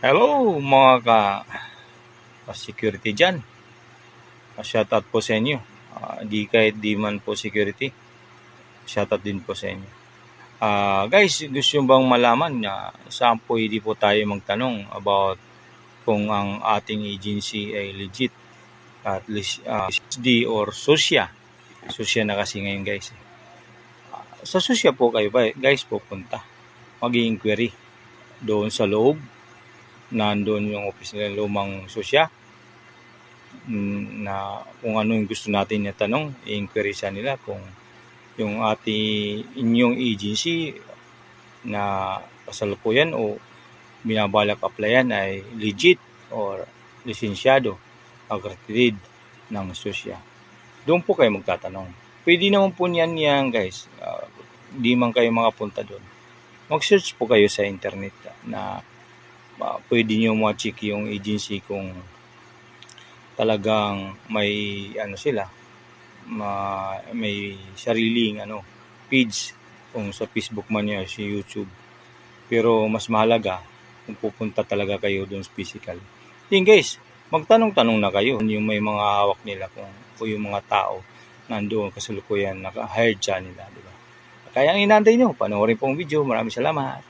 Hello mga ka, ka security dyan. Shoutout po sa inyo. Ah, di kahit di man po security. Shoutout din po sa inyo. Ah, guys, gusto nyo bang malaman na saan pwede po tayo magtanong about kung ang ating agency ay legit at least uh, or Susya. Susya na kasi ngayon guys. Ah, sa Susya po kayo ba, guys pupunta. Mag-inquiry doon sa loob nandoon yung office nila lumang susya mm, na kung ano yung gusto natin na tanong, i-inquiry sa nila kung yung ating inyong agency na kasalukuyan o binabalak applyan ay legit or lisensyado accredited ng susya. Doon po kayo magtatanong. Pwede naman po niyan yan guys. Uh, di man kayo makapunta doon. Mag-search po kayo sa internet na uh, pwede nyo ma-check yung agency kung talagang may ano sila ma, may sariling ano page kung sa Facebook man niya si YouTube. Pero mas mahalaga kung pupunta talaga kayo doon physical. Yun guys magtanong-tanong na kayo. Yung may mga hawak nila kung, kung yung mga tao nandoon kasalukuyan naka-hired siya nila di ba? Kaya ang inantay nyo panoorin pong video. Maraming salamat